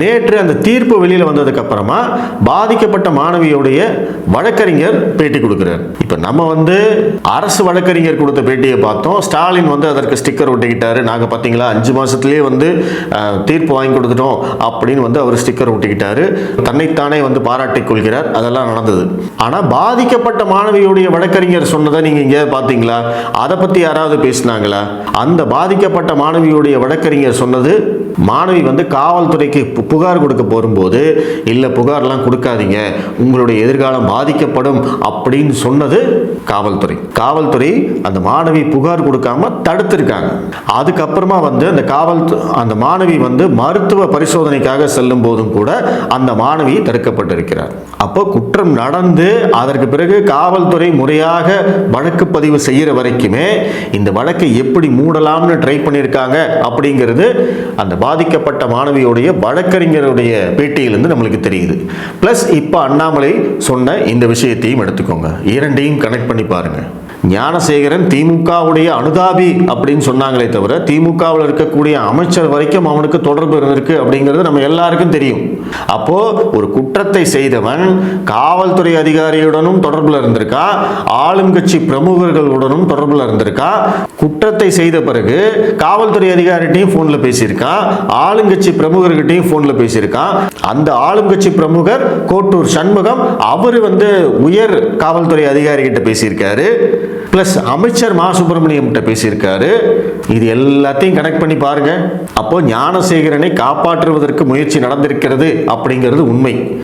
நேற்று அந்த தீர்ப்பு வெளியில் வந்ததுக்கு அப்புறமா பாதிக்கப்பட்ட மாணவியுடைய வழக்கறிஞர் பேட்டி கொடுக்கிறார். இப்போ நம்ம வந்து அரசு வழக்கறிஞர் கொடுத்த பேட்டியை பார்த்தோம். ஸ்டாலின் வந்து அதற்கு ஸ்டிக்கர் ஒட்டிக்கிட்டாரு. நாங்கள் பார்த்தீங்களா அஞ்சு மாசத்திலேயே வந்து தீர்ப்பு வாங்கி கொடுத்துட்டோம் அப்படின்னு வந்து அவர் ஸ்டிக்கர் ஒட்டிக்கிட்டாரு. தன்னைத்தானே வந்து பாராட்டிக் கொள்கிறார். அதெல்லாம் நடந்தது. ஆனால் பாதிக்கப்பட்ட மாணவியுடைய வழக்கறிஞர் சொன்னதை நீங்கள் எங்கேயாவது பார்த்தீங்களா அதை பற்றி யாராவது பேசினாங்களா? அந்த பாதிக்கப்பட்ட மாணவியுடைய வழக்கறிஞர் சொன்னது மாணவி வந்து காவல்துறைக்கு புகார் கொடுக்க போகும்போது இல்லை புகார்லாம் கொடுக்காதீங்க. உங்களுடைய எதிர்காலம் பாதிக்கப்படும் அப்படின்னு சொன்னது காவல்துறை. காவல்துறை அந்த மாணவி புகார் கொடுக்காம தடுத்திருக்காங்க. அதுக்கப்புறமா வந்து அந்த காவல் அந்த மாணவி வந்து மருத்துவ பரிசோதனைக்காக செல்லும் போதும் கூட அந்த மாணவி தடுக்கப்பட்டிருக்கிறார். அப்போ குற்றம் நடந்து அதற்கு பிறகு காவல்துறை முறையாக வழக்கு பதிவு செய்கிற வரைக்குமே இந்த வழக்கை எப்படி மூடலாம்னு ட்ரை பண்ணியிருக்காங்க அப்படிங்கிறது அந்த பாதிக்கப்பட்ட மாணவியுடைய வழக்கறிஞருடைய பேட்டியிலிருந்து நம்மளுக்கு தெரியுது. ப்ளஸ் இப்போ அண்ணாமலை சொன்ன இந்த விஷயத்தையும் எடுத்துக்கோங்க. இரண்டையும் கனெக்ட் பண்ணி பாருங்கள் ஞானசேகரன் திமுகவுடைய அனுதாபி அப்படின்னு சொன்னாங்களே தவிர திமுகவில் இருக்கக்கூடிய அமைச்சர் வரைக்கும் அவனுக்கு தொடர்பு இருந்திருக்கு அப்படிங்கிறது நம்ம எல்லாருக்கும் தெரியும். அப்போ ஒரு குற்றத்தை செய்தவன் காவல்துறை அதிகாரியுடனும் தொடர்பில் இருந்திருக்கா? ஆளும் கட்சி பிரமுகர்களுடனும் தொடர்பில் இருந்திருக்கா? குற்றத்தை செய்த பிறகு காவல்துறை அதிகாரிகிட்டையும் ஃபோனில் பேசியிருக்கான் ஆளுங்கட்சி பிரமுகர்கிட்டையும் ஃபோனில் பேசியிருக்கான் அந்த ஆளுங்கட்சி பிரமுகர் கோட்டூர் சண்முகம் அவர் வந்து உயர் காவல்துறை அதிகாரிகிட்ட பேசியிருக்காரு. ப்ளஸ் அமைச்சர் மா சுப்பிரமணியம் கிட்ட பேசியிருக்காரு. இது எல்லாத்தையும் கனெக்ட் பண்ணி பாருங்க. அப்போ ஞானசேகரனை காப்பாற்றுவதற்கு முயற்சி நடந்திருக்கிறது அப்படிங்கிறது உண்மை.